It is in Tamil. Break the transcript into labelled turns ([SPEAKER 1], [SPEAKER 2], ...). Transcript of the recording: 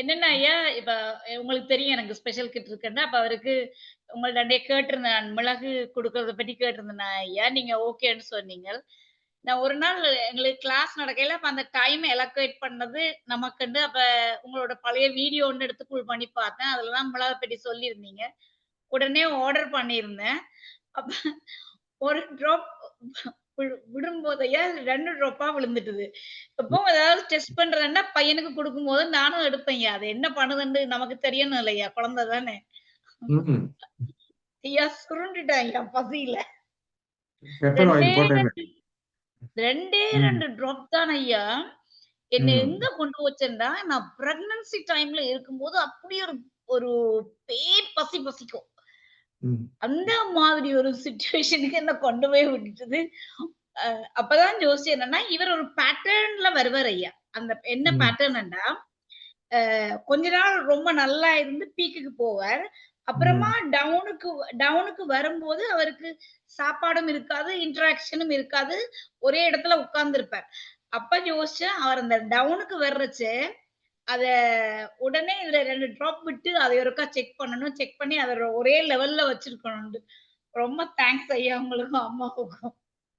[SPEAKER 1] என்னன்னா ஐயா, இப்ப உங்களுக்கு தெரியும் எனக்கு ஸ்பெஷல் கிட் இருக்குன்னா அப்ப அவருக்கு உங்கள்ட்ட கேட்டிருந்தேன் மிளகு கொடுக்கறத பத்தி கேட்டிருந்தேன் ஐயா. நீங்க ஓகேன்னு சொன்னீங்க. நான் ஒரு நாள் எங்களுக்கு கிளாஸ் நடக்கையில அப்ப அந்த டைம் எலக்குவேட் பண்ணது நமக்குண்டு அப்ப உங்களோட பழைய வீடியோ ஒன்று எடுத்து புல் பண்ணி பார்த்தேன். அதுலதான் மிளகை மிளக சொல்லியிருந்தீங்க. உடனே ஆர்டர் பண்ணியிருந்தேன். அப்ப ஒரு ட்ராப் வி விடும்போதய்யா 2 ட்ராப்பா விழுந்துட்டுது. எப்பவும் ஏதாவது டெஸ்ட் பண்றதுன்னா பையனுக்கு குடுக்கும்போது நானும் எடுப்பேன்யா. அது என்ன பண்ணுதுன்னு நமக்கு தெரியணும் இல்லையா? குழந்தை தானே. ஐயா சுருண்டுட்டேன்யா பசியில.
[SPEAKER 2] பெப்பர்
[SPEAKER 1] 2டே
[SPEAKER 2] ஆயில் போட்டேன்னு.
[SPEAKER 1] 2
[SPEAKER 2] ம்.
[SPEAKER 1] 2 ட்ராப் தான் ஐயா. என்ன எங்க. கொண்டு போச்சுன்னா, நான் பிரெக்னன்சி டைம்ல இருக்கும்போது அப்படி ஒரு ஒரு பேய் பசி பசிக்கும். அந்த மாதிரி ஒரு சிச்சுவேஷனுக்கு என்ன கொண்டு போய் விட்டுட்டுது. அ அப்பதான் யோசிச்சேன் என்னன்னா, இவர் ஒரு பேட்டர்ன்ல வருவாரு ஐயா. அந்த என்ன அ கொஞ்ச நாள் ரொம்ப நல்லா இருந்து பீக்குக்கு போவார். அப்புறமா. டவுனுக்கு டவுனுக்கு வரும்போது அவருக்கு சாப்பாடும் இருக்காது, இன்டராக்ஷனும் இருக்காது. ஒரே இடத்துல உட்கார்ந்திருப்பார். அப்ப யோசிச்சேன், அவர் அந்த டவுனுக்கு வர்றச்சே, அத உடனே இதுல ரெண்டு ட்ராப் விட்டு அதை ஒருக்கா செக் பண்ணணும். செக் பண்ணி அத ஒரே லெவல்ல வச்சிருக்கணும் ரொம்ப தேங்க்ஸ் ஐயா உங்களுக்கும், அம்மாவுக்கும்.